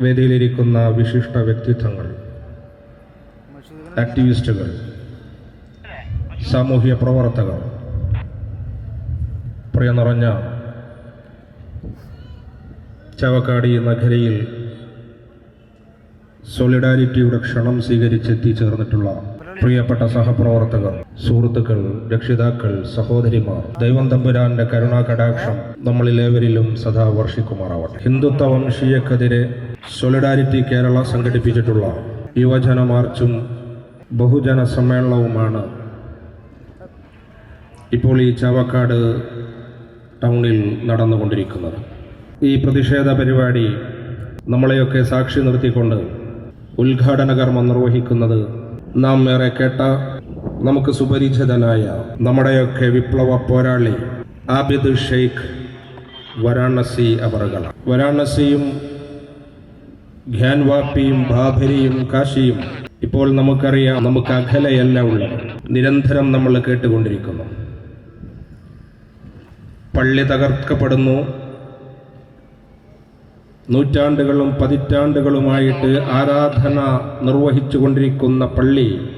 വേദിയിലിരിക്കുന്ന വിശിഷ്ട വ്യക്തിത്വങ്ങൾ ആക്ടിവിസ്റ്റുകൾ സാമൂഹ്യ പ്രവർത്തകർ പ്രിയ നിറഞ്ഞ ചവക്കാടി നഗരയിൽ സോളിഡാരിറ്റിയുടെ ക്ഷണം സ്വീകരിച്ചെത്തിച്ചേർന്നിട്ടുള്ള പ്രിയപ്പെട്ട സഹപ്രവർത്തകർ സുഹൃത്തുക്കൾ രക്ഷിതാക്കൾ സഹോദരിമാർ ദൈവം തമ്പുരാന്റെ കരുണാ കടാക്ഷം നമ്മളിലേവരിലും സദാ വർഷിക്കുമാറാവട്ടെ. ഹിന്ദുത്വ വംശീയക്കെതിരെ സോളിഡാരിറ്റി കേരള സംഘടിപ്പിച്ചിട്ടുള്ള യുവജന മാർച്ചും ബഹുജന സമ്മേളനവുമാണ് ഇപ്പോൾ ഈ ചാവക്കാട് ടൗണിൽ നടന്നുകൊണ്ടിരിക്കുന്നത്. ഈ പ്രതിഷേധ പരിപാടി നമ്മളെയൊക്കെ സാക്ഷി നിർത്തിക്കൊണ്ട് ഉദ്ഘാടന കർമ്മം നിർവഹിക്കുന്നത് നാം ഏറെ കേട്ട നമുക്ക് സുപരിചിതനായ നമ്മുടെയൊക്കെ വിപ്ലവ പോരാളി ആബിദ് ഷെയ്ഖ് വരാണസി അവറുകൾ വരാണസിയും ഘ്യാൻവാപ്പിയും ബാബരിയും കാശിയും ഇപ്പോൾ നമുക്കറിയാം നമുക്ക് അഖലയല്ല ഉള്ളത്. നിരന്തരം നമ്മൾ കേട്ടുകൊണ്ടിരിക്കുന്നു. പള്ളി തകർക്കപ്പെടുന്നു. നൂറ്റാണ്ടുകളും പതിറ്റാണ്ടുകളുമായിട്ട് ആരാധന നിർവഹിച്ചുകൊണ്ടിരിക്കുന്ന പള്ളി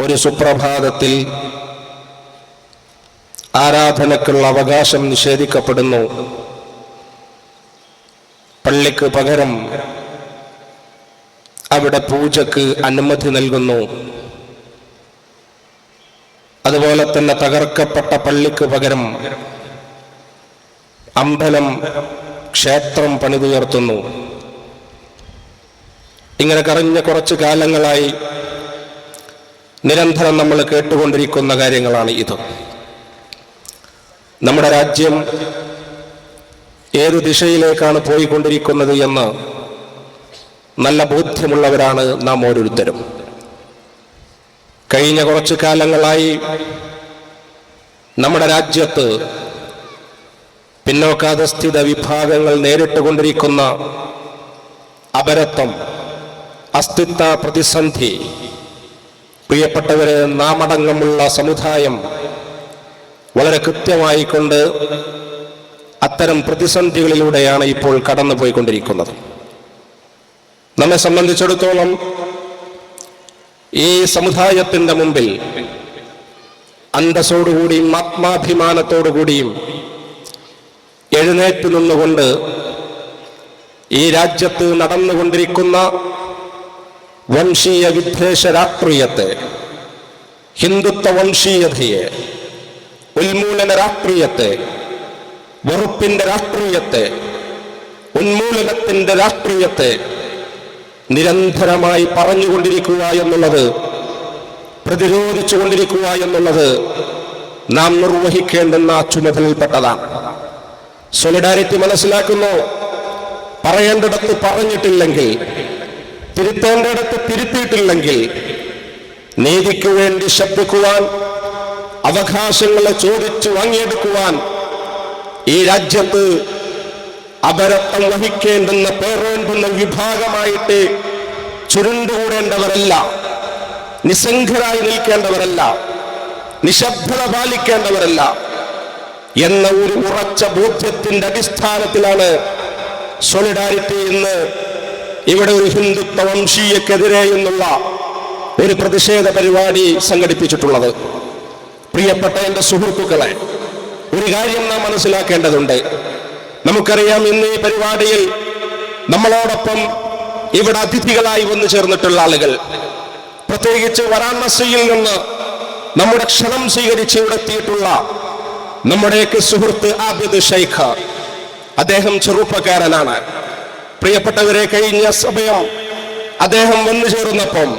ഒരു സുപ്രഭാതത്തിൽ ആരാധനക്കുള്ള അവകാശം നിഷേധിക്കപ്പെടുന്നു. പള്ളിക്ക് പകരം അവിടെ പൂജക്ക് അനുമതി നൽകുന്നു. അതുപോലെ തന്നെ തകർക്കപ്പെട്ട പള്ളിക്ക് പകരം അമ്പലം ക്ഷേത്രം പണിതുയർത്തുന്നു. ഇങ്ങനെ കറിഞ്ഞ കുറച്ച് കാലങ്ങളായി നിരന്തരം നമ്മൾ കേട്ടുകൊണ്ടിരിക്കുന്ന കാര്യങ്ങളാണ് ഇത്. നമ്മുടെ രാജ്യം ഏതു ദിശയിലേക്കാണ് പോയിക്കൊണ്ടിരിക്കുന്നത് എന്ന് നല്ല ബോധ്യമുള്ളവരാണ് നാം ഓരോരുത്തരും. കഴിഞ്ഞ കുറച്ചു കാലങ്ങളായി നമ്മുടെ രാജ്യത്ത് പിന്നോക്കാധസ്ഥിത വിഭാഗങ്ങൾ നേരിട്ടുകൊണ്ടിരിക്കുന്ന അപരത്വം അസ്തിത്വ പ്രതിസന്ധി പ്രിയപ്പെട്ടവരെ നാമടങ്ങമുള്ള സമുദായം വളരെ കൃത്യമായി കൊണ്ട് അത്തരം പ്രതിസന്ധികളിലൂടെയാണ് ഇപ്പോൾ കടന്നു പോയിക്കൊണ്ടിരിക്കുന്നത് നമ്മെ സംബന്ധിച്ചിടത്തോളം ഈ സമുദായത്തിന്റെ മുമ്പിൽ അന്തസ്സോടുകൂടിയും ആത്മാഭിമാനത്തോടുകൂടിയും എഴുന്നേറ്റ് നിന്നുകൊണ്ട് ഈ രാജ്യത്ത് നടന്നുകൊണ്ടിരിക്കുന്ന വംശീയ വിദ്വേഷ രാഷ്ട്രീയത്തെ ഹിന്ദുത്വ വംശീയതയെ ഉന്മൂലന രാഷ്ട്രീയത്തെ വെറുപ്പിന്റെ രാഷ്ട്രീയത്തെ ഉന്മൂലനത്തിന്റെ രാഷ്ട്രീയത്തെ നിരന്തരമായി പറഞ്ഞുകൊണ്ടിരിക്കുക എന്നുള്ളത് പ്രതിരോധിച്ചുകൊണ്ടിരിക്കുക എന്നുള്ളത് നാം നിർവഹിക്കേണ്ടുന്ന ചുമതലയിൽപ്പെട്ടതാണ്. സോളിഡാരിറ്റി മനസ്സിലാക്കുന്നു? പറയേണ്ടിടത്ത് പറഞ്ഞിട്ടില്ലെങ്കിൽ തിരുത്തേണ്ടിടത്ത് തിരുത്തിയിട്ടില്ലെങ്കിൽ നീതിക്ക് വേണ്ടി ശബ്ദിക്കുവാൻ അവകാശങ്ങളെ ചോദിച്ചു വാങ്ങിയെടുക്കുവാൻ ഈ രാജ്യത്ത് അപരത്വം വഹിക്കേണ്ടുന്ന പേറേണ്ടുന്ന വിഭാഗമായിട്ട് ചുരുണ്ടുകൂടേണ്ടവരല്ല നിസ്സംഗരായി നിൽക്കേണ്ടവരല്ല നിശബ്ദത പാലിക്കേണ്ടവരല്ല എന്ന ഒരു ഉറച്ച ബോധ്യത്തിന്റെ അടിസ്ഥാനത്തിലാണ് സോളിഡാരിറ്റി എന്ന് ഇവിടെ ഒരു ഹിന്ദുത്വ വംശീയക്കെതിരെ എന്നുള്ള ഒരു പ്രതിഷേധ പരിപാടി സംഘടിപ്പിച്ചിട്ടുള്ളത്. പ്രിയപ്പെട്ട എന്റെ സുഹൃത്തുക്കളെ ഒരു കാര്യം നാം മനസ്സിലാക്കേണ്ടതുണ്ട്. നമുക്കറിയാം ഇന്ന് ഈ പരിപാടിയിൽ നമ്മളോടൊപ്പം ഇവിടെ അതിഥികളായി വന്നു ചേർന്നിട്ടുള്ള ആളുകൾ. പ്രത്യേകിച്ച് വരാണസിയിൽ നിന്ന് നമ്മുടെ ക്ഷണം സ്വീകരിച്ച് ഇവിടെ എത്തിയിട്ടുള്ള നമ്മുടെയൊക്കെ സുഹൃത്ത് ആബിദ് ഷൈഖ അദ്ദേഹം ചെറുപ്പക്കാരനാണ്. പ്രിയപ്പെട്ടവരെ കഴിഞ്ഞ സമയം അദ്ദേഹം വന്നു ചേർന്നപ്പം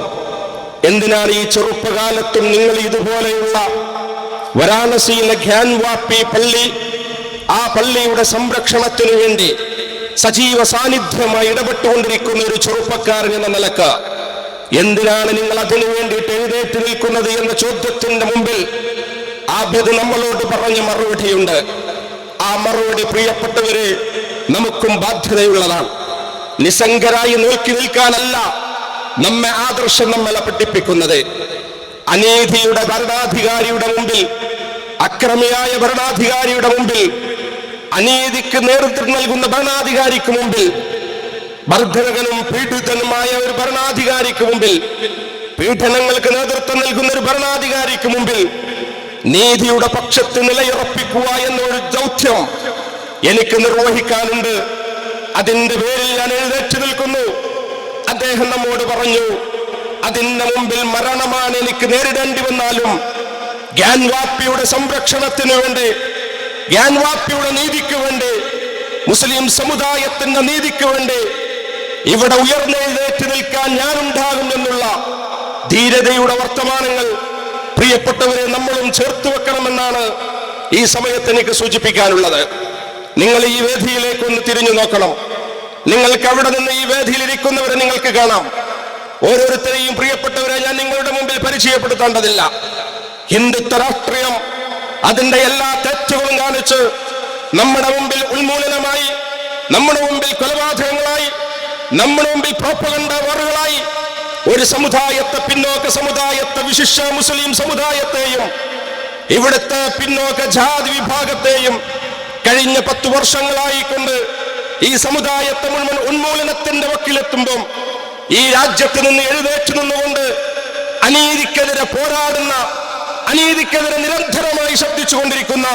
എന്തിനാണ് ഈ ചെറുപ്പകാലത്തും നിങ്ങൾ ഇതുപോലെയുള്ള വരാണസിയിലെ ഖ്യാൻവാപ്പി പള്ളി ആ പള്ളിയുടെ സംരക്ഷണത്തിനു വേണ്ടി സജീവ സാന്നിധ്യമായി ഇടപെട്ടുകൊണ്ടിരിക്കുന്ന ഒരു ചെറുപ്പക്കാരൻ എന്ന നിലയ്ക്ക് എന്തിനാണ് നിങ്ങൾ അതിനു വേണ്ടിയിട്ട് എഴുതേറ്റ് നിൽക്കുന്നത് എന്ന ചോദ്യത്തിന്റെ മുമ്പിൽ ആഭ്യത നമ്മളോട് പറഞ്ഞ മറുപടിയുണ്ട്. ആ മറുപടി പ്രിയപ്പെട്ടവരെ നമുക്കും ബാധ്യതയുള്ളതാണ്. നിസ്സംഗരായി നോക്കി നിൽക്കാനല്ല നമ്മെ ആദർശം നമ്മളെ പഠിപ്പിക്കുന്നത്. അനീതിയുടെ ഭരണാധികാരിയുടെ മുമ്പിൽ അക്രമിയായ ഭരണാധികാരിയുടെ മുമ്പിൽ അനീതിക്ക് നേതൃത്വം നൽകുന്ന ഭരണാധികാരിക്ക് മുമ്പിൽ വർദ്ധനകനും പീഡിതനുമായ ഒരു ഭരണാധികാരിക്ക് മുമ്പിൽ പീഡനങ്ങൾക്ക് നേതൃത്വം നൽകുന്ന ഒരു ഭരണാധികാരിക്ക് മുമ്പിൽ നീതിയുടെ പക്ഷത്ത് നിലയുറപ്പിക്കുക എന്നൊരു ദൗത്യം എനിക്ക് നിർവഹിക്കാനുണ്ട്. അതിന്റെ പേരിൽ ഞാൻ എഴുന്നേറ്റ് നിൽക്കുന്നു. അദ്ദേഹം നമ്മോട് പറഞ്ഞു അതിന്റെ മുമ്പിൽ മരണമാണ് എനിക്ക് നേരിടേണ്ടി വന്നാലും ഗ്യാൻവാപ്പിയുടെ സംരക്ഷണത്തിന് വേണ്ടി ഗ്യാൻവാപ്പിയുടെ നീതിക്ക് വേണ്ടി മുസ്ലിം സമുദായത്തിന്റെ നീതിക്ക് വേണ്ടി ഇവിടെ ഉയർന്നെഴുന്നേറ്റ് നിൽക്കാൻ ഞാനുണ്ടാകും എന്നുള്ള ധീരതയുടെ വർത്തമാനങ്ങൾ പ്രിയപ്പെട്ടവരെ നമ്മളും ചേർത്ത് വെക്കണമെന്നാണ് ഈ സമയത്ത് എനിക്ക് സൂചിപ്പിക്കാനുള്ളത്. നിങ്ങൾ ഈ വേദിയിലേക്ക് ഒന്ന് തിരിഞ്ഞു നോക്കണം. നിങ്ങൾക്ക് അവിടെ നിന്ന് ഈ വേദിയിൽ ഇരിക്കുന്നവരെ നിങ്ങൾക്ക് കാണാം. ഓരോരുത്തരെയും പ്രിയപ്പെട്ടവരെ ഞാൻ നിങ്ങളുടെ മുമ്പിൽ പരിചയപ്പെടുത്തേണ്ടതില്ല. ഹിന്ദുത്വ രാഷ്ട്രീയം അതിന്റെ എല്ലാ തെറ്റുകളും കാണിച്ച് നമ്മുടെ മുമ്പിൽ ഉന്മൂലനമായി നമ്മുടെ മുമ്പിൽ കൊലപാതകങ്ങളായി നമ്മുടെ മുമ്പിൽ പ്രോപ്പകണ്ട വാറുകളായി ഒരു സമുദായത്തെ പിന്നോക്ക സമുദായത്തെ വിശിഷ്ട മുസ്ലിം സമുദായത്തെയും ഇവിടുത്തെ പിന്നോക്ക ജാതി വിഭാഗത്തെയും കഴിഞ്ഞ പത്തു വർഷങ്ങളായി കൊണ്ട് ഈ സമുദായത്തെ മുഴുവൻ ഉന്മൂലനത്തിന്റെ വക്കിലെത്തുമ്പം ഈ രാജ്യത്ത് നിന്ന് എഴുന്നേറ്റ് നിന്നുകൊണ്ട് അനീതിക്കെതിരെ പോരാടുന്ന അനീതിക്കെതിരെ നിരന്തരമായി ശബ്ദിച്ചുകൊണ്ടിരിക്കുന്ന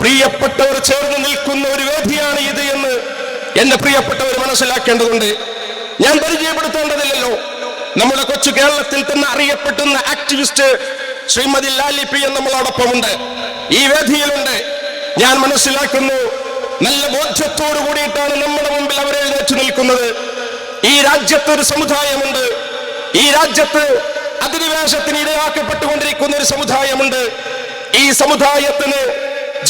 പ്രിയപ്പെട്ടവർ ചേർന്ന് നിൽക്കുന്ന ഒരു വേദിയാണ് ഇത് എന്ന് എന്റെ പ്രിയപ്പെട്ടവർ മനസ്സിലാക്കേണ്ടതുണ്ട്. ഞാൻ പരിചയപ്പെടുത്തേണ്ടതില്ലല്ലോ. നമ്മുടെ കൊച്ചു കേരളത്തിൽ തന്നെ അറിയപ്പെട്ടുന്ന ആക്ടിവിസ്റ്റ് ശ്രീമതി ലാലി പി നമ്മളോടൊപ്പമുണ്ട്. ഈ വേദിയിലുണ്ട്. ഞാൻ മനസ്സിലാക്കുന്നു നല്ല ബോധ്യത്തോടു കൂടിയിട്ടാണ് നമ്മുടെ മുമ്പിൽ അവർ എഴുന്നേറ്റ് നിൽക്കുന്നത്. ഈ രാജ്യത്ത് ഒരു സമുദായമുണ്ട്. ഈ രാജ്യത്ത് അധിനിവേശത്തിന് ഇടയാക്കപ്പെട്ടുകൊണ്ടിരിക്കുന്ന ഒരു സമുദായമുണ്ട്. ഈ സമുദായത്തിന്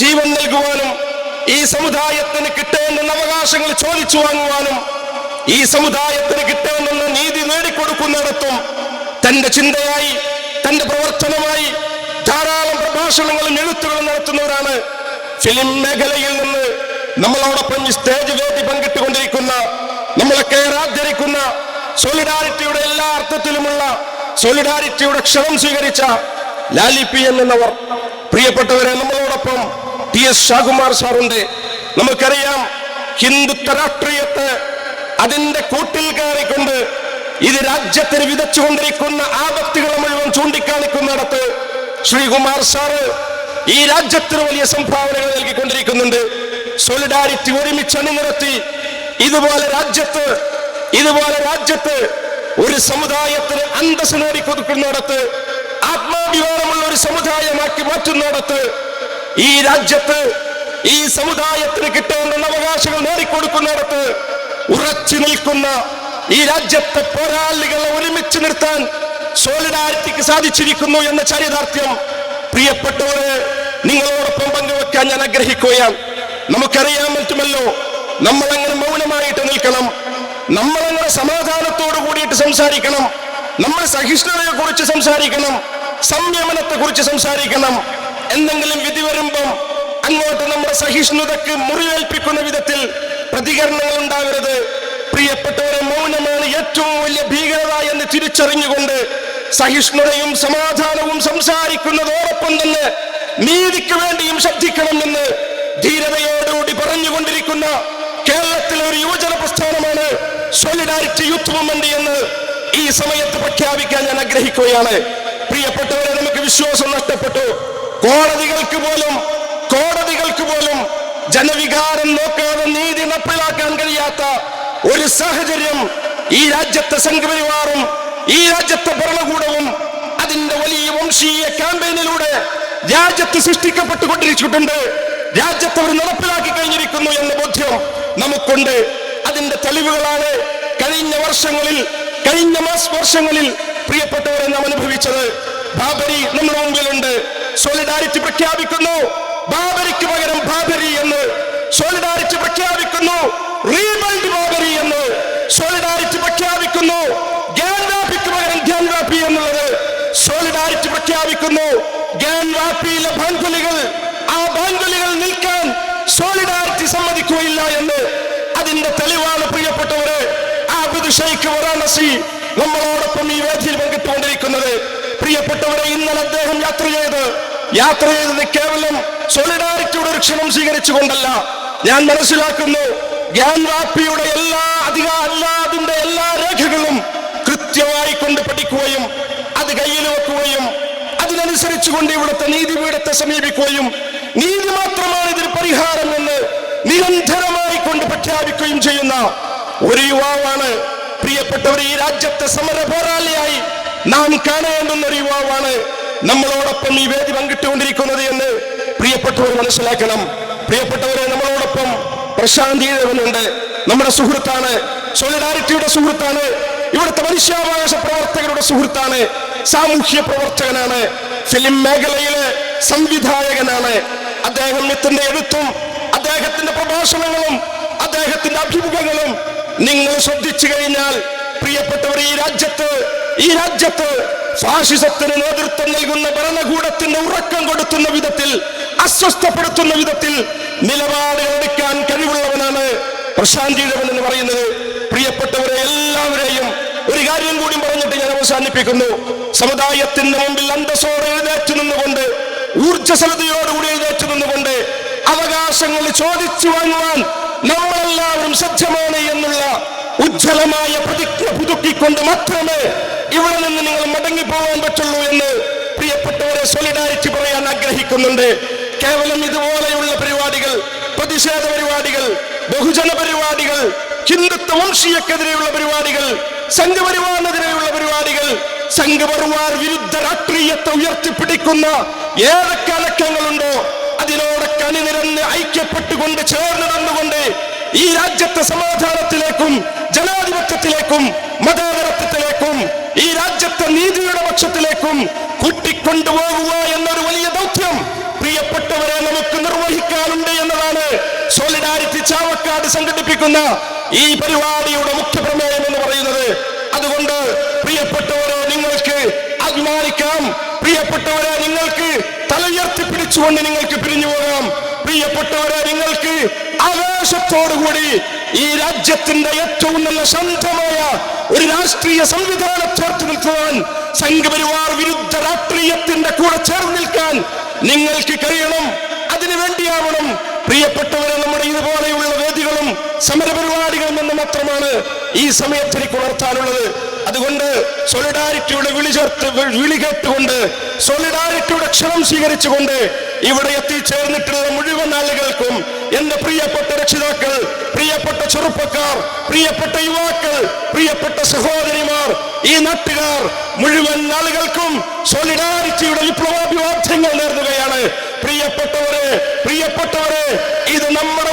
ജീവൻ നൽകുവാനും ഈ സമുദായത്തിന് കിട്ടേണ്ടുന്ന അവകാശങ്ങൾ ചോദിച്ചു വാങ്ങുവാനും ഈ സമുദായത്തിന് കിട്ടേണ്ടുന്ന നീതി നേടിക്കൊടുക്കുന്നിടത്തും തന്റെ ചിന്തയായി തന്റെ പ്രവർത്തനമായി ധാരാളം പ്രഭാഷണങ്ങളും എഴുത്തുകളും നടത്തുന്നവരാണ്. ഫിലിം മേഖലയിൽ നിന്ന് നമ്മളോടൊപ്പം സ്റ്റേജ് വേദി പങ്കിട്ടുകൊണ്ടിരിക്കുന്ന നമ്മളൊക്കെ ആദരിക്കുന്ന സോളിഡാരിറ്റിയുടെ എല്ലാ അർത്ഥത്തിലുമുള്ള സോളിഡാരിറ്റിയുടെ ക്ഷണം സ്വീകരിച്ച ലാലി പി എന്നവർ പ്രിയപ്പെട്ടവരെ നമ്മളോടൊപ്പം ടി എസ് ഷാകുമാർ സാറുണ്ട്. നമുക്കറിയാം ഹിന്ദുത്വ രാഷ്ട്രീയത്തെ അതിന്റെ കൂട്ടിൽ കയറിക്കൊണ്ട് ഇത് രാജ്യത്തിന് വിതച്ചുകൊണ്ടിരിക്കുന്ന ആപത്തുകളെ മുഴുവൻ ചൂണ്ടിക്കാണിക്കുന്നിടത്ത് ശ്രീകുമാർ സാറ് ഈ രാജ്യത്തിന് വലിയ സംഭാവനകൾ നൽകിക്കൊണ്ടിരിക്കുന്നുണ്ട്. സോളിഡാരിറ്റി ഒരുമിച്ച് അണിനിരത്തി. ഇതുപോലെ രാജ്യത്ത് ഇതുപോലെ രാജ്യത്ത് ഒരു സമുദായത്തിന് അന്തസ് നേടിക്കൊടുക്കുന്നിടത്ത് ആത്മാഭിമാനമുള്ള ഒരു സമുദായമാക്കി മാറ്റുന്നിടത്ത് ഈ രാജ്യത്ത് ഈ സമുദായത്തിന് കിട്ടേണ്ട അവകാശങ്ങൾ നേടിക്കൊടുക്കുന്നിടത്ത് ഉറച്ചു നിൽക്കുന്ന ഈ രാജ്യത്തെ പോരാളികളെ ഒരുമിച്ച് നിർത്താൻ സോളിഡാരിറ്റിക്ക് സാധിച്ചിരിക്കുന്നു എന്ന ചരിതാർത്ഥ്യം. പ്രിയപ്പെട്ടവരെ നിങ്ങളോടൊപ്പം പങ്കുവെക്കാൻ ഞാൻ ആഗ്രഹിക്കുകയാണ്. നമുക്കറിയാൻ പറ്റുമല്ലോ നമ്മളങ്ങനെ മൗനമായിട്ട് നിൽക്കണം. നമ്മളങ്ങനെ സമാധാനത്തോട് കൂടിയിട്ട് സംസാരിക്കണം? നമ്മൾ സഹിഷ്ണുതയെ കുറിച്ച് സംസാരിക്കണം? സംയമനത്തെ കുറിച്ച് സംസാരിക്കണം? എന്തെങ്കിലും വിധി വരുമ്പം അങ്ങോട്ട് നമ്മുടെ സഹിഷ്ണുതക്ക് മുറിവേൽപ്പിക്കുന്ന വിധത്തിൽ പ്രതികരണങ്ങൾ ഉണ്ടാകരുത് പ്രിയപ്പെട്ടവരെ മൗനമാണ് ഏറ്റവും വലിയ ഭീകരത എന്ന് തിരിച്ചറിഞ്ഞുകൊണ്ട് സഹിഷ്ണുതയും സമാധാനവും സംസാരിക്കുന്നതോടൊപ്പം തന്നെ നീതിക്ക് വേണ്ടിയും ശ്രദ്ധിക്കണമെന്ന് ധീരതയോടുകൂടി പറഞ്ഞുകൊണ്ടിരിക്കുന്ന കേരളത്തിലെ ഒരു യുവജന പ്രസ്ഥാനമാണ് സോളിഡാരിറ്റി യൂത്ത് മൂവ്മെന്റ് എന്ന് ഈ സമയത്ത് പ്രഖ്യാപിക്കാൻ ഞാൻ ആഗ്രഹിക്കുകയാണ്. പ്രിയപ്പെട്ടവരെ നമുക്ക് വിശ്വാസം നഷ്ടപ്പെട്ടു. കോടതികൾക്ക് പോലും കോടതികൾക്ക് പോലും ജനവികാരം നോക്കാതെ നീതി നടപ്പിലാക്കാൻ കഴിയാത്ത ഒരു സാഹചര്യം ഈ രാജ്യത്തെ സംഘപരിവാറും ഈ രാജ്യത്തെ ഭരണകൂടവും അതിന്റെ വലിയ വംശീയ ക്യാമ്പയിനിലൂടെ രാജ്യത്ത് സൃഷ്ടിക്കപ്പെട്ടുകൊണ്ടിരിച്ചിട്ടുണ്ട്. രാജ്യത്തെ അവർ നടപ്പിലാക്കി കഴിഞ്ഞിരിക്കുന്നു എന്ന ബോധ്യം നമുക്കുണ്ട്. അതിന്റെ തെളിവുകളാണ് കഴിഞ്ഞ വർഷങ്ങളിൽ കഴിഞ്ഞ മാസ വർഷങ്ങളിൽ പ്രിയപ്പെട്ടവരെ നാം അനുഭവിച്ചത്. ബാബരി നമ്മുടെ മുമ്പിലുണ്ട്. സോളിഡാരിറ്റി പ്രഖ്യാപിക്കുന്നു. ബാബരിക്ക് പകരം ബാബരി എന്ന്. സോളിഡാരിറ്റി പ്രഖ്യാപിക്കുന്നു. റീബിൽഡ് ബാബരി എന്ന്. സോളിഡാരിറ്റി പ്രഖ്യാപിക്കുന്നു. ഗ്യാൻവാപ്പിക്ക് പകരം ഗ്യാൻവാപ്പി എന്നുള്ളത്. സോളിഡാരിറ്റി പ്രഖ്യാപിക്കുന്നു. ഗ്യാൻവാപ്പിയിലെ ബാങ്കുലികൾ ആ ബാങ്കുലികൾ നിൽക്കാൻ സോളിഡാരിറ്റി സമ്മതിക്കുകയില്ല എന്ന് അതിന്റെ തെളിവാണ് പ്രിയപ്പെട്ടവരെ. ആബിദ് ഷെയ്ഖ് വരാണസി നമ്മളോടൊപ്പം ഈ വേദിയിൽ പങ്കിട്ടുകൊണ്ടിരിക്കുന്നത്. പ്രിയപ്പെട്ടവരെ ഇന്നലെ അദ്ദേഹം യാത്ര ചെയ്ത് യാത്ര ചെയ്തത് കേവലം സോളിഡാരിറ്റിയുടെ ഒരു ക്ഷണം സ്വീകരിച്ചുകൊണ്ടല്ല. ഞാൻ മനസ്സിലാക്കുന്നു ഗ്യാൻ വാപ്പിയുടെ എല്ലാ അധിക അല്ലാതിന്റെ എല്ലാ രേഖകളും കൃത്യമായി കൊണ്ട് പഠിക്കുകയും അത് കയ്യിൽ വെക്കുകയും അതിനനുസരിച്ചുകൊണ്ട് ഇവിടുത്തെ നീതിപീഠത്തെ സമീപിക്കുകയും നീതി മാത്രമാണ് ഇതിന് പരിഹാരം നിരന്തരമായി കൊണ്ട് പ്രഖ്യാപിക്കുകയും ചെയ്യുന്ന ഒരു യുവാവാണ് പ്രിയപ്പെട്ടവർ ഈ രാജ്യത്തെ സമര പോരാളിയായി നാം കാണേണ്ടുന്ന ഒരു യുവാവാണ് നമ്മളോടൊപ്പം ഈ വേദി പങ്കിട്ടുകൊണ്ടിരിക്കുന്നത് എന്ന് പ്രിയപ്പെട്ടവർ മനസ്സിലാക്കണം. പ്രിയപ്പെട്ടവരെ നമ്മളോടൊപ്പം പ്രശാന്തി ദേവനുണ്ട് നമ്മുടെ സുഹൃത്താണ് സോളിഡാരിറ്റിയുടെ സുഹൃത്താണ് ഇവിടുത്തെ മനുഷ്യാവകാശ പ്രവർത്തകരുടെ സുഹൃത്താണ് സാമൂഹ്യ പ്രവർത്തകനാണ് ഫിലിം മേഖലയിലെ സംവിധായകനാണ്. അദ്ദേഹം എത്തിന്റെ എഴുത്തും അദ്ദേഹത്തിന്റെ പ്രഭാഷണങ്ങളും അദ്ദേഹത്തിന്റെ അഭിമുഖങ്ങളും നിങ്ങൾ ശ്രദ്ധിച്ചു കഴിഞ്ഞാൽ പ്രിയപ്പെട്ടവർ ഈ രാജ്യത്ത് ഈ രാജ്യത്ത് ഫാഷിസത്തിന് നേതൃത്വം നൽകുന്ന ഭരണകൂടത്തിന്റെ ഉറക്കം കൊടുത്തുന്ന വിധത്തിൽ അസ്വസ്ഥപ്പെടുത്തുന്ന വിധത്തിൽ നിലപാടുകൾ എടുക്കാൻ കഴിവുള്ളവനാണ് പ്രശാന്തി എന്ന് പറയുന്നത്. പ്രിയപ്പെട്ടവരെ എല്ലാവരെയും ഒരു കാര്യം കൂടി പറഞ്ഞിട്ട് ഞാൻ അവസാനിപ്പിക്കുന്നു. സമുദായത്തിന്റെ മുമ്പിൽ അന്തസ്സോടെ എഴുന്നേറ്റ് നിന്നുകൊണ്ട് ഊർജസ്വലതയോടുകൂടി എഴുന്നേറ്റ് നിന്നുകൊണ്ട് അവകാശങ്ങൾ ചോദിച്ചു വാങ്ങുവാൻ നമ്മളെല്ലാവരും സജ്ജമാണ് എന്നുള്ള ഉജ്ജ്വലമായ പ്രതിജ്ഞ പുതുക്കിക്കൊണ്ട് മാത്രമേ ഇവിടെ നിന്ന് നിങ്ങൾ മടങ്ങി പോകാൻ പറ്റുള്ളൂ എന്ന് പ്രിയപ്പെട്ടവരെ സോളിഡാരിറ്റി പറയാൻ ആഗ്രഹിക്കുന്നുണ്ട്. കേവലം ഇതുപോലെയുള്ള പരിപാടികൾ പ്രതിഷേധ പരിപാടികൾ ബഹുജന പരിപാടികൾ ഹിന്ദുത്വ വംശീയക്കെതിരെയുള്ള പരിപാടികൾ സംഘപരിവാറിനെതിരെയുള്ള പരിപാടികൾ സംഘപരിവാർ വിരുദ്ധ രാഷ്ട്രീയത്തെ ഉയർത്തിപ്പിടിക്കുന്ന ഏതൊക്കെ അലക്കങ്ങളുണ്ടോ അതിനോടൊക്കെ കണിനിരന്ന് ഐക്യപ്പെട്ടുകൊണ്ട് ചേർന്ന് നിന്നുകൊണ്ട് ഈ രാജ്യത്തെ സമാധാനത്തിലേക്കും ജനാധിപത്യത്തിലേക്കും മതേതരത്വത്തിലേക്കും ഈ രാജ്യത്തെ നീതിയുടെ പക്ഷത്തിലേക്കും കൂട്ടിക്കൊണ്ടുപോകുക എന്നൊരു വലിയ ദൗത്യം പ്രിയപ്പെട്ടവരെ നമുക്ക് നിർവഹിക്കാനുണ്ട് എന്നതാണ് സോളിഡാരിറ്റി ചാവക്കാട് സംഘടിപ്പിക്കുന്ന ഈ പരിപാടിയുടെ മുഖ്യ പ്രമേയം എന്ന് പറയുന്നത്. അതുകൊണ്ട് പ്രിയപ്പെട്ടവരെ നിങ്ങൾക്ക് അഭിമാനിക്കാം. പ്രിയപ്പെട്ടവരെ നിങ്ങൾക്ക് തലയർത്തി പിടിച്ചുകൊണ്ട് നിങ്ങൾക്ക് പിരിഞ്ഞു പോകാം. പ്രിയപ്പെട്ടവരെ നിങ്ങൾക്ക് ആവേശത്തോടുകൂടി ഈ രാജ്യത്തിന്റെ ഏറ്റവും നല്ല ശാന്തമായ ഒരു രാഷ്ട്രീയ സംവിധാനം ചേർത്ത് നിൽക്കുവാൻ സംഘപരിവാർ വിരുദ്ധ രാഷ്ട്രീയത്തിന്റെ കൂടെ ചേർന്ന് നിൽക്കാൻ നിങ്ങൾക്ക് കഴിയണം. അതിനു വേണ്ടിയാവണം. പ്രിയപ്പെട്ടവരെ നമ്മുടെ ഇതുപോലെയുള്ള വേദികളും എന്ന് മാത്രമാണ് ഈ സമയത്ത് എനിക്ക് ഉണർത്താനുള്ളത് അതുകൊണ്ട് സൊളിഡാരിറ്റിയുടെ വിളി ചേർത്ത് വിളി കേട്ടുകൊണ്ട് സൊളിഡാരിറ്റിയുടെ ക്ഷണം സ്വീകരിച്ചുകൊണ്ട് ഇവിടെ എത്തിച്ചേർന്നിട്ടുള്ള മുഴുവൻ ആളുകൾക്കും എന്റെ പ്രിയപ്പെട്ട രക്ഷിതാക്കൾ പ്രിയപ്പെട്ട ചെറുപ്പക്കാർ പ്രിയപ്പെട്ട യുവാക്കൾ പ്രിയപ്പെട്ട സഹോദരിമാർ ഈ നാട്ടുകാർ മുഴുവൻ ആളുകൾക്കും സോളിഡാരിറ്റിയുടെ വിപ്ലവാഭിവാദ്യങ്ങൾ നേർന്നുകയാണ്. പ്രിയപ്പെട്ടവരെ പ്രിയപ്പെട്ടവരെ ഇത് നമ്മുടെ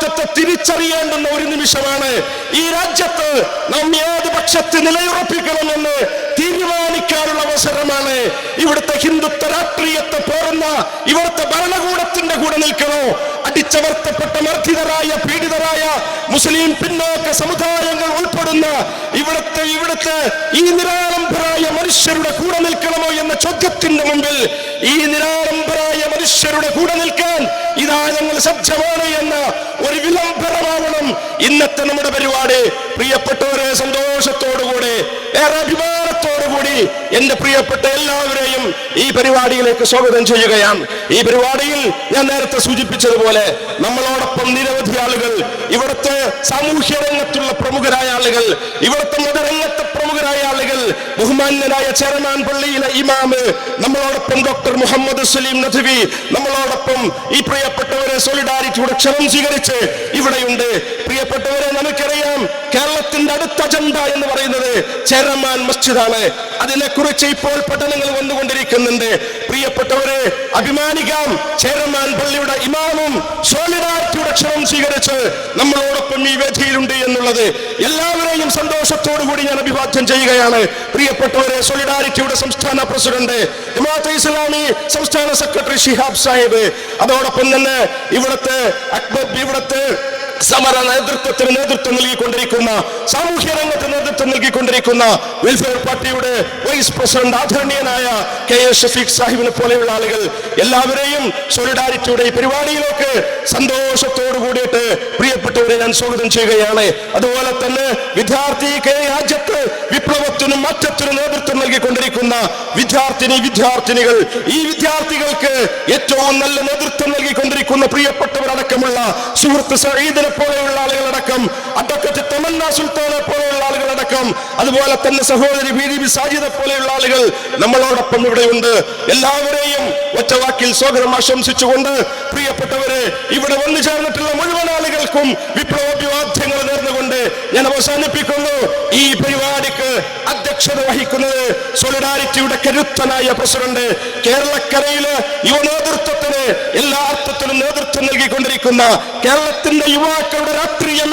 ഉത്തരവാദിത്വത്തെ തിരിച്ചറിയേണ്ടുന്ന ഒരു നിമിഷമാണ്. ഈ രാജ്യത്ത് നാം ഏത് പക്ഷത്ത് നിലയുറപ്പിക്കണമെന്ന് തീരുമാനിക്കാനുള്ള അവസരമാണ്. ഇവിടുത്തെ ഹിന്ദുത്വ രാഷ്ട്രീയത്തെ പോരുന്ന ഇവിടുത്തെ ഭരണകൂടത്തിന്റെ കൂടെ നിൽക്കണോ? അടിച്ചമർത്തപ്പെട്ട മർദ്ദിതരായ പീഡിതരായ മുസ്ലിം പിന്നോക്ക സമുദായങ്ങൾ ഉൾപ്പെടുന്ന ഇവിടുത്തെ ഇവിടുത്തെ ഈ നിരാളംബരായ മനുഷ്യരുടെ കൂടെ നിൽക്കണമോ എന്ന ചോദ്യത്തിന്റെ മുമ്പിൽ ഈ നിരാളംബരായ മനുഷ്യരുടെ കൂടെ നിൽക്കാൻ ഇതാ ഞങ്ങൾ സജ്ജമാണ് എന്ന ഒരു വിളംബരമാവണം ഇന്നത്തെ നമ്മുടെ പരിപാടി. പ്രിയപ്പെട്ടവരെ സന്തോഷത്തോടുകൂടി ഏറെ അഭിമാനത്തോടുകൂടി എന്റെ പ്രിയപ്പെട്ട എല്ലാവരെയും ഈ പരിപാടിയിലേക്ക് സ്വാഗതം ചെയ്യുകയാണ്. ഈ പരിപാടിയിൽ ഞാൻ നേരത്തെ സൂചിപ്പിച്ചതുപോലെ നമ്മളോടൊപ്പം നിരവധി ആളുകൾ ഇവിടുത്തെ സാമൂഹ്യ രംഗത്തുള്ള പ്രമുഖരായ ആളുകൾ ഇവിടുത്തെ മതരംഗത്തെ പ്രമുഖരായ ആളുകൾ ബഹുമാന്യനായ ചെയർമാൻ പള്ളിയിലെ ഇമാമ് നമ്മളോടൊപ്പം ഡോക്ടർ മുഹമ്മദ് സലീം നദ്വി നമ്മളോടൊപ്പം ഈ പ്രിയപ്പെട്ടവരെ സോളിഡാരിറ്റിയുടെ ക്ഷണം സ്വീകരിച്ച് ഇവിടെയുണ്ട്. പ്രിയപ്പെട്ടവരെ നമുക്കറിയാം കേരളത്തിന്റെ അടുത്ത അജണ്ട എന്ന് പറയുന്നത് ചെയർമാൻ മസ്ജിദാണ്. അതിനെക്കുറിച്ച് ഇപ്പോൾ പഠനങ്ങൾ വന്നുകൊണ്ടിരിക്കുന്നുണ്ട്. പ്രിയപ്പെട്ടവരെ അഭിമാനിക്കാം. ചെയർമാൻ പള്ളിയുടെ ഇമാമും സോളിഡാരിറ്റിയുടെ ക്ഷണം സ്വീകരിച്ച് നമ്മളോടൊപ്പം ഈ വേദിയിലുണ്ട് എന്നുള്ളത് എല്ലാവരെയും സന്തോഷത്തോടു കൂടി ഞാൻ അഭിവാദ്യം ചെയ്യുകയാണ്. പ്രിയപ്പെട്ടവരെ സോളിഡാരിറ്റിയുടെ സംസ്ഥാന പ്രസിഡന്റ് ജമാഅത്തെ ഇസ്ലാമി സംസ്ഥാന സെക്രട്ടറി ഷിഹാബ് സാഹിബ് അതോടൊപ്പം തന്നെ ഇവിടുത്തെ അക്ബബ് ഇവിടുത്തെ സമര നേതൃത്വത്തിന് നേതൃത്വം നൽകിക്കൊണ്ടിരിക്കുന്ന സാമൂഹ്യ രംഗത്ത് നേതൃത്വം നൽകിക്കൊണ്ടിരിക്കുന്ന വെൽഫെയർ പാർട്ടിയുടെ വൈസ് പ്രസിഡന്റ് ആദരണീയനായ കെ എസ് ഷഫീഖ് സാഹിബിനെ പോലെയുള്ള ആളുകൾ എല്ലാവരെയും സോളിഡാരിറ്റിയുടെ ഈ പരിപാടിയിലേക്ക് സന്തോഷത്തോടു കൂടിയിട്ട് പ്രിയപ്പെട്ടവരെ ഞാൻ സ്വാഗതം ചെയ്യുകയാണ്. അതുപോലെ തന്നെ വിദ്യാർത്ഥി കെ രാജ്യത്ത് വിപ്ലവത്തിനും മാറ്റത്തിനും നേതൃത്വം നൽകിക്കൊണ്ടിരിക്കുന്ന വിദ്യാർത്ഥിനി വിദ്യാർത്ഥിനികൾ ഈ വിദ്യാർത്ഥികൾക്ക് ഏറ്റവും നല്ല നേതൃത്വം നൽകിക്കൊണ്ടിരിക്കുന്ന പ്രിയപ്പെട്ടവരടക്കമുള്ള സുഹൃത്ത് സഈദിനെ പോലെയുള്ള ആളുകളടക്കം അഡ്വക്കറ്റ് തമന്ന സുൽത്താനെ പോലെയുള്ള ആളുകളടക്കം അതുപോലെ തന്നെ സഹോദരി ബി ബി സാജിദെ പോലെയുള്ള ആളുകൾ നമ്മളോടൊപ്പം ഇവിടെയുണ്ട്. എല്ലാവരെയും ഒറ്റ വാക്കിൽ സ്വാഗതം ആശംസിച്ചുകൊണ്ട് പ്രിയപ്പെട്ടവരെ ഇവിടെ വന്നു ചേർന്നിട്ടുള്ള മുഴുവൻ ആളുകൾക്കും വിപ്ലവാഭിവാദ്യങ്ങൾ നേർന്നുകൊണ്ട് ഞാൻ അവസാനിപ്പിക്കുന്നു. ഈ പരിപാടിക്ക് അധ്യക്ഷത വഹിക്കുന്നത് സോളിഡാരിറ്റിയുടെ കരുത്തനായ പ്രസിഡന്റ് കേരളക്കരയിൽ യുവ നേതൃത്വത്തിന് എല്ലാ അർത്ഥത്തിലും നേതൃത്വം നൽകിക്കൊണ്ടിരിക്കുന്ന കേരളത്തിന്റെ യുവാക്കളുടെ രാഷ്ട്രീയം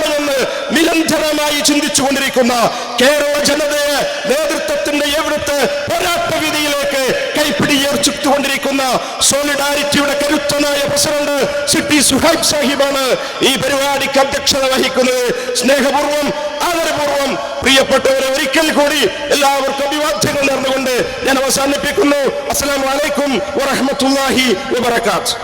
എങ്ങനെയാവണമെന്ന് നിരന്തരമായി ചിന്തിച്ചുകൊണ്ടിരിക്കുന്ന കേരള ജനതയെ നേതൃത്വത്തിന്റെ എവിടുത്തെ പോരാട്ട വിധിയിലേക്ക് കൈപ്പിടിയേർച്ചുകൊണ്ടിരിക്കുന്ന സോളിഡാരിറ്റിയുടെ കരുത്തനായ പ്രസിഡന്റ് സിറ്റി സുഹൈബ് സാഹിബാണ് ഈ പരിപാടിക്ക് അധ്യക്ഷത വഹിക്കുന്നത്. സ്നേഹപൂർവം ആദരപൂർവം പ്രിയപ്പെട്ടവരെ ഒരിക്കൽ കൂടി എല്ലാവർക്കും അഭിവാദ്യങ്ങൾ നേർന്നുകൊണ്ട് ഞാൻ അവസാനിപ്പിക്കുന്നു. അസ്സലാമു അലൈക്കും വറഹ്മത്തുള്ളാഹി വബറകാത്ത്